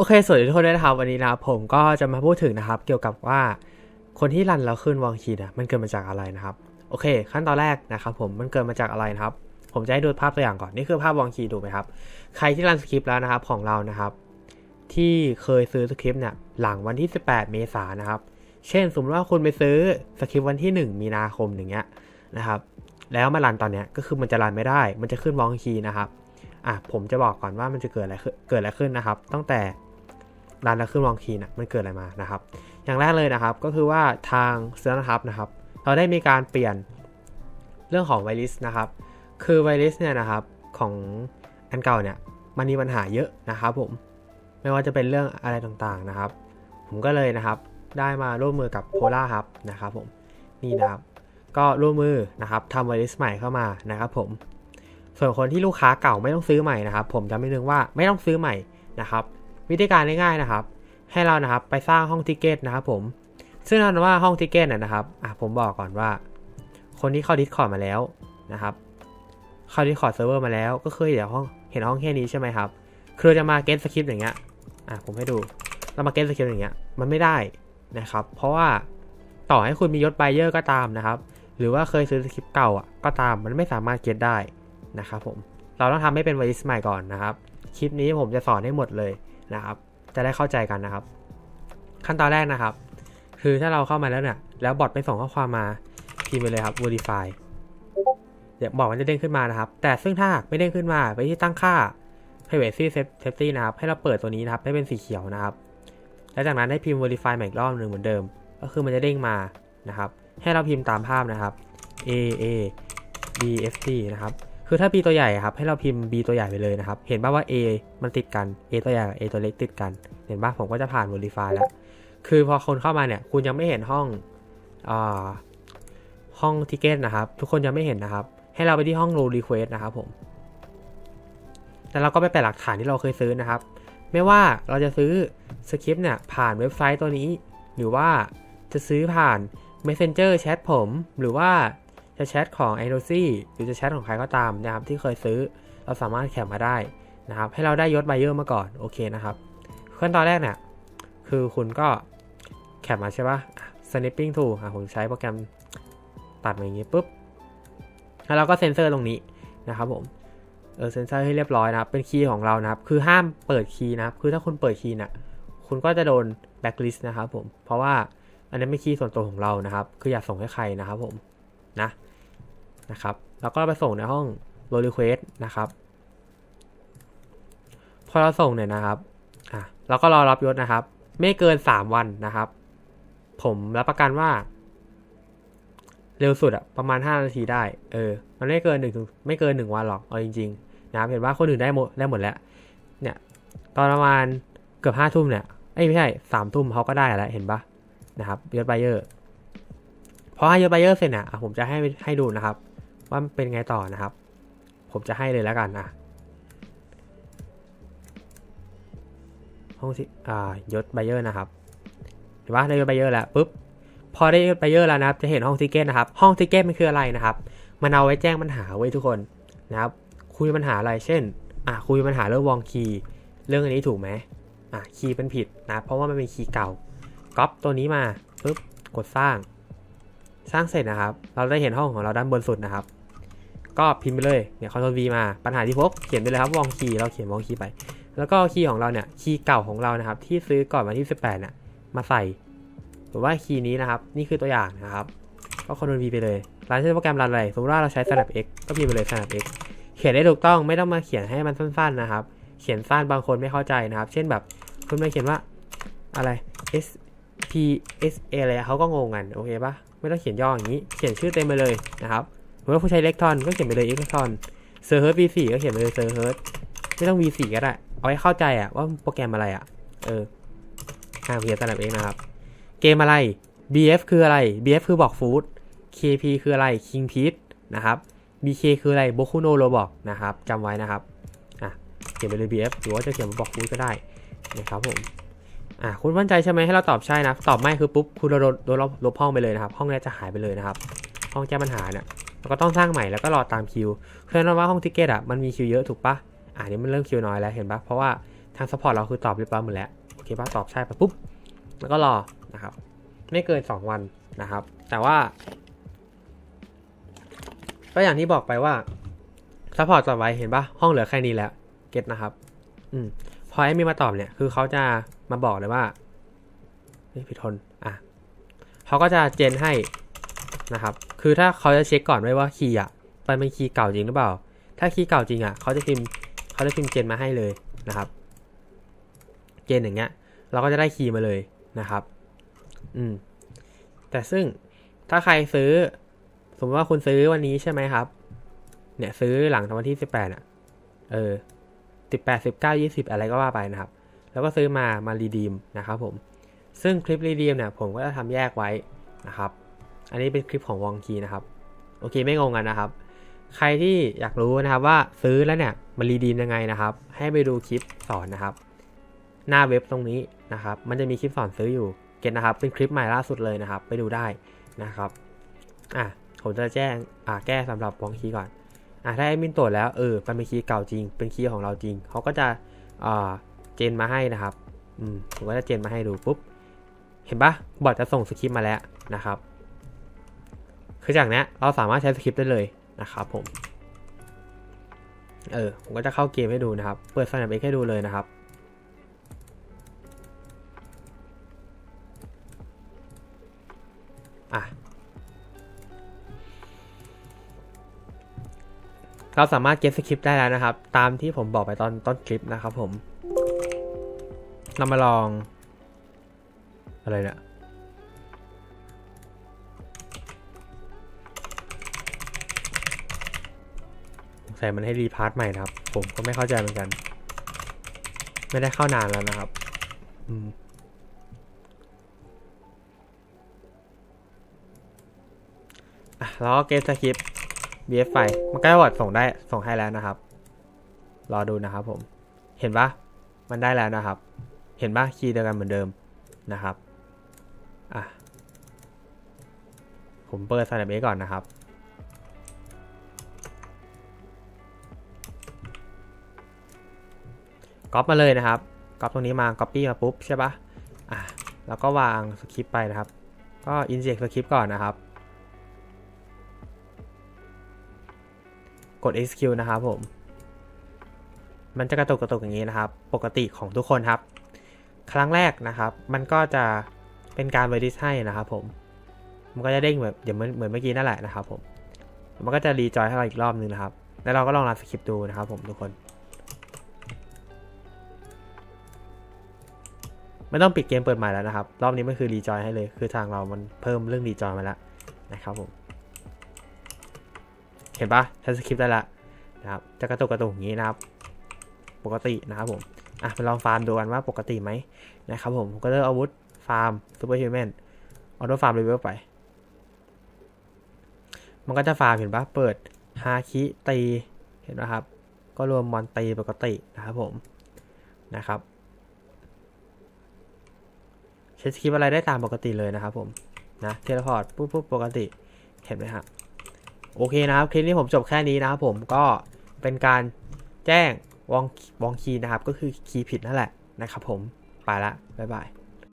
โอเค สวัสดีทุกคนด้วยนะครับ วันนี้นะผมก็จะมาพูดถึงนะครับ เกี่ยวกับว่าคนที่รันแล้วขึ้นวองคีนะมันเกิดมาจากอะไรนะครับ โอเค ขั้นตอนแรกนะครับผมมันเกิดมาจากอะไรนะครับ ผมจะให้ดูภาพตัวอย่างก่อน นี่คือภาพวองคีดูไหมครับ ใครที่รันสคริปต์แล้วนะครับของเรานะครับ ที่เคยซื้อสคริปต์เนี่ยหลังวันที่ 18 เมษายนนะครับ เช่น สมมติว่าคุณไปซื้อสคริปต์วันที่ 1 มีนาคมอย่างเงี้ยนะครับ แล้วมารันตอนเนี้ยก็คือมันจะรันไม่ได้ มันจะขึ้นวองคีนะครับอะผมจะบอกก่อนว่ามันจะเกิดอะไรเกิดอะไรขึ้นนะครับ ตั้งแต่ รันแล้วขึ้นวองคีน่ะมันเกิดอะไรมานะครับ อย่างแรกเลยนะครับก็คือว่าทางเซิร์นะครับนะครับ เราได้มีการเปลี่ยนเรื่องของไวรัสนะครับ คือไวรัสเนี่ยนะครับของอันเก่าเนี่ยมันมีปัญหาเยอะนะครับผมไม่ว่าจะเป็นเรื่องอะไรต่างๆนะครับ ผมก็เลยนะครับได้มาร่วมมือกับโพล่าครับนะครับผมนี่นะครับก็ร่วมมือนะครับทำไวรัสใหม่เข้ามานะครับผมส่วนคนที่ลูกค้าเก่าไม่ต้องซื้อใหม่นะครับ ผมจะไม่นึงว่าไม่ต้องซื้อใหม่นะครับ วิธีการง่ายๆนะครับ ให้เรานะครับไปสร้างห้องทิเกตนะครับผม ซึ่งเราว่าห้องทิเกตน่ะนะครับอะผมบอกก่อนว่า คนที่เข้าดิสคอร์ดมาแล้วนะครับ เข้าดิสคอร์ดเซิร์ฟเวอร์มาแล้วก็คือเดี๋ยวห้องเห็นห้องแค่นี้ใช่ไหมครับ คือจะมาเก็ตสคริปต์อย่างเงี้ยอะผมให้ดูเรามาเก็ตสคริปต์อย่างเงี้ยมันไม่ได้นะครับ เพราะว่าต่อให้คุณมียศไบเยอร์ก็ตามนะครับ หรือว่าเคยซื้อสคริปต์เก่าอะก็ตามมันไม่สามารถเก็ตได้นะครับผมเราต้องทำให้เป็นไวริสใหม่ก่อนนะครับ คลิปนี้ผมจะสอนให้หมดเลย นะครับ จะได้เข้าใจกันนะครับ ขั้นตอนแรกนะครับ คือถ้าเราเข้ามาแล้วเนี่ยแล้วบอทไปส่งข้อความมาพิมพ์ไปเลยครับ verify เดี๋ยวบอกมันจะเด้งขึ้นมานะครับ แต่ซึ่งถ้าไม่เด้งขึ้นมาไปที่ตั้งค่า privacy safety นะครับ ให้เราเปิดตัวนี้นะครับให้เป็นสีเขียวนะครับ แล้วจากนั้นให้พิมพ์ verify ใหม่อีกรอบหนึ่งเหมือนเดิม ก็คือมันจะเด้งมานะครับ ให้เราพิมพ์ตามภาพนะครับ a a b f t นะครับ คือถ้า B ตัวใหญ่ครับให้เราพิมพ์ B ตัวใหญ่ไปเลยนะครับ เห็นป่าว่า A มันติดกัน A ตัวใหญ่กับ A ตัวเล็กติดกัน เห็นป่ะผมก็จะผ่าน Verify แล้ว คือพอคนเข้ามาเนี่ย คุณยังไม่เห็นห้องอ่าห้องทิเกตนะครับ ทุกคนยังไม่เห็นนะครับ ให้เราไปที่ห้อง Row Request นะครับผม แล้วเราก็ไปแปะหลักฐานที่เราเคยซื้อนะครับ ไม่ว่าเราจะซื้อสคริปต์เนี่ยผ่านเว็บไซต์ตัวนี้ หรือว่าจะซื้อผ่าน Messenger แชทผม หรือว่า จะแชทของ i อ o ซี่หรือจะแชทของใครก็ตามนะครับที่เคยซื้อเราสามารถแคปมาได้นะครับให้เราได้ยศไบเออร์มาก่อนโอเคนะครับขั้นตอนแรกเนี่ยคือคุณก็แคปมาใช่ปะ snipping tool อะผมใช้โปรแกรมตัดมาอย่างงี้ปุ๊บแล้วเราก็เซ็นเซอร์ตรงนี้นะครับผมเออเซ็นเซอร์ให้เรียบร้อยนะครับเป็นคีย์ของเรานะครับคือห้ามเปิดคีย์นะครับคือถ้าคุณเปิดคีย์น่ะคุณก็จะโดนแบ็คลิสต์นะครับผมเพราะว่าอันนี้ไม่คีย์ส่วนตัวของเรานะครับ คืออย่าส่งให้ใครนะครับผมนะ นะครับ แล้วก็ไปส่งในห้อง row request นะครับ พอเราส่งเนี่ยนะครับอะเราก็รอรับยศนะครับ ไม่เกิน 3 วันนะครับ ผมรับประกันว่า เร็วสุดอะประมาณ 5 นาทีได้ เออ มันไม่เกินหนึ่งไม่เกิน1วันหรอก เอาจริงๆนะครับ เห็นว่าคนอื่นได้หมดได้หมดแล้ว เนี่ย ตอนประมาณเกือบห้าทุ่มเนี่ยเอ้ยไม่ใช่สามทุ่มเขาก็ได้แล้วเห็นปะนะครับยศไบเออร์พอให้ยศไบเออร์เสร็จเนี่ยผมจะให้ให้ดูนะครับ ว่าเป็นไงต่อนะครับ ผมจะให้เลยแล้วกันอะห้องที่อ่ายศไบเออร์นะครับเห็นปะได้ยศไบเออร์แล้วปุ๊บพอได้ยศไบเออร์แล้วนะครับ จะเห็นห้องทิเกตนะครับ ห้องทิเกตมันคืออะไรนะครับ มันเอาไว้แจ้งปัญหาไว้ทุกคนนะครับ คุยปัญหาอะไรเช่นอะคุยปัญหาเรื่องวองคีย์เรื่องอันนี้ถูกไหมอะคีย์เป็นผิดนะเพราะว่ามันเป็นคีย์เก่าก๊อปตัวนี้มาปุ๊บกดสร้าง สร้างเสร็จนะครับ เราได้เห็นห้องของเราด้านบนสุดนะครับ ก็พิมพ์ไปเลยเนี่ย Ctrl V มาปัญหาที่พบเขียนไปเลยครับวองคีย์เราเขียนวองคีย์ไป แล้วก็คีย์ของเราเนี่ยคีย์เก่าของเรานะครับที่ซื้อก่อนวันที่ 18เนี่ยมาใส่หรือว่าคีย์นี้นะครับนี่คือตัวอย่างนะครับก็ Ctrl V ไปเลยรันใช้โปรแกรมรันอะไรสมมติว่าเราใช้ Snap X ก็พิมพ์ไปเลย Snap X เขียนได้ถูกต้องไม่ต้องมาเขียนให้มันสั้นๆนะครับ เขียนสั้นบางคนไม่เข้าใจนะครับ เช่นแบบคุณมาเขียนว่าอะไร S P S A อะไรเขาก็งงกันโอเคปะไม่ต้องเขียนย่ออย่างนี้ เขียนชื่อเต็มไปเลยนะครับ หรือว่าผู้ใช้เล็กทอนก็เขียนไปเลยเล็กทอนเซอร์เฮิร์ต V4 ก็เขียนไปเลยเซอร์เฮิร์ตไม่ต้อง V4 ก็ได้ เอาให้เข้าใจอะว่าโปรแกรมอะไรอะเอออ่าเพียร์ตลับเองนะครับ เกมอะไร BF คืออะไร BF คือบอกฟูด KP คืออะไร King p e t นะครับ BK คืออะไร Boku no r o b o นะครับจำไว้นะครับอะเขียนไปเลย BF หรือว่าจะเขียนบอกฟูดก็ได้นะครับผมอะคุณมั่นใจใช่ไหมให้เราตอบใช่นะ ตอบไม่คือปุ๊บคุณโดนโดนลบห้องไปเลยนะครับ ห้องนี้จะหายไปเลยนะครับ ห้องแก้ปัญหาเนี่ย เราก็ต้องสร้างใหม่แล้วก็รอตามคิวคือนั้นว่าห้องทิเกตอะมันมีคิวเยอะถูกปะอ่านี้มันเริ่มคิวน้อยแล้วเห็นปะเพราะว่าทางซัพพอร์ตเราคือตอบเรียบร้อยหมดแล้วโอเคปะตอบใช่ไปปุ๊บแล้วก็รอนะครับ ไม่เกิน 2 วันนะครับ แต่ว่าก็อย่างที่บอกไปว่าซัพพอร์ตตอบไว้เห็นปะห้องเหลือแค่นี้แล้วเก็ตนะครับ อืมพอแอดมินมาตอบเนี่ยคือเขาจะมาบอกเลยว่านี่ผิดทนอะเขาก็จะเจนให้ นะครับ คือถ้าเขาจะเช็คก่อนไว้ว่าคีย์อะมันเป็นคีย์เก่าจริงหรือเปล่า ถ้าคีย์เก่าจริงอะเขาจะพิมพ์เขาจะพิมพ์เจนมาให้เลยนะครับ เจนอย่างเงี้ย เราก็จะได้คีย์มาเลยนะครับ อืม แต่ซึ่งถ้าใครซื้อ สมมติว่าคุณซื้อวันนี้ใช่ไหมครับ เนี่ยซื้อหลังวันที่สิบแปดอะ เออสิบแปดสิบเก้ายี่สิบอะไรก็ว่าไปนะครับ แล้วก็ซื้อมามารีดีมนะครับผม ซึ่งคลิปรีดีมเนี่ยผมก็จะทำแยกไว้นะครับ อันนี้เป็นคลิปของวองคีนะครับ โอเคไม่งงกันนะครับ ใครที่อยากรู้นะครับว่าซื้อแล้วเนี่ยมันรีดีมยังไงนะครับ ให้ไปดูคลิปสอนนะครับ หน้าเว็บตรงนี้นะครับ มันจะมีคลิปสอนซื้ออยู่เก็ตนะครับ เป็นคลิปใหม่ล่าสุดเลยนะครับ ไปดูได้นะครับอะผมจะแจ้งอ่าแก้สำหรับวองคีก่อนอะถ้าแอดมินตรวจแล้วเออมันเป็นคีย์เก่าจริง เป็นคีย์ของเราจริงเขาก็จะอ่าเจนมาให้นะครับอืมผมก็จะเจนมาให้ดูปุ๊บเห็นปะบอทจะส่งสคริปต์มาแล้วนะครับ คือจากนี้เราสามารถใช้สคริปต์ได้เลยนะครับผม เออ ผมก็จะเข้าเกมให้ดูนะครับ เปิดสนามเอ็กให้ดูเลยนะครับ อะ เราสามารถเก็บสคริปต์ได้แล้วนะครับ ตามที่ผมบอกไปตอนต้นคลิปนะครับผม เรามาลอง อะไรเนี่ย ใส่มันให้รีพาร์ทใหม่นะครับ ผมก็ไม่เข้าใจเหมือนกัน ไม่ได้เข้านานแล้วนะครับอืมอะแล้วก็เกมสคริปต์ BF ไฟมันก็จะวอดส่งได้ส่งให้แล้วนะครับ รอดูนะครับผม เห็นปะมันได้แล้วนะครับ เห็นปะคีย์เดียวกันเหมือนเดิมนะครับ อะ ผมเปิดสนามเอก่อนนะครับ ก๊อปมาเลยนะครับก๊อปตรงนี้มา Copy มาปุ๊บใช่ปะอะแล้วก็วางสคริปต์ไปนะครับ ก็ inject สคริปต์ก่อนนะครับ กด execute นะครับผม มันจะกระตุกกระตุกอย่างนี้นะครับ ปกติของทุกคนครับ ครั้งแรกนะครับ มันก็จะเป็นการ verify ให้นะครับผม มันก็จะเด้งแบบเดี๋ยวเหมือนเหมือนเมื่อกี้นั่นแหละนะครับผม มันก็จะรีจอยให้เราอีกรอบนึงนะครับ แล้วเราก็ลองรันสคริปต์ดูนะครับผมทุกคน ไม่ต้องปิดเกมเปิดใหม่แล้วนะครับ รอบนี้มันคือรีจอยให้เลย คือทางเรามันเพิ่มเรื่องรีจอยมาแล้วนะครับผม เห็นปะใช้สคริปต์ได้ละนะครับ จะกระตุกกระตุกอย่างนี้นะครับ ปกตินะครับผม อะไปลองฟาร์มดูกันว่าปกติไหมนะครับผมผมก็เลือกอาวุธฟาร์มซูเปอร์ฮิวแมนออโต้ฟาร์มเลเวลไป มันก็จะฟาร์มเห็นปะเปิดฮาคิตี เห็นไหมครับ ก็รวมมอนตีปกตินะครับผม นะครับ ใช้สคริปอะไรได้ตามปกติเลยนะครับผมนะเทเลพอร์ตปุ๊บปุ๊บปกติเห็นไหมครับโอเคนะครับคลิปนี้ผมจบแค่นี้นะครับผมก็เป็นการแจ้งวองวองคีย์นะครับก็คือคีย์ผิดนั่นแหละนะครับผมไปละบ๊ายบาย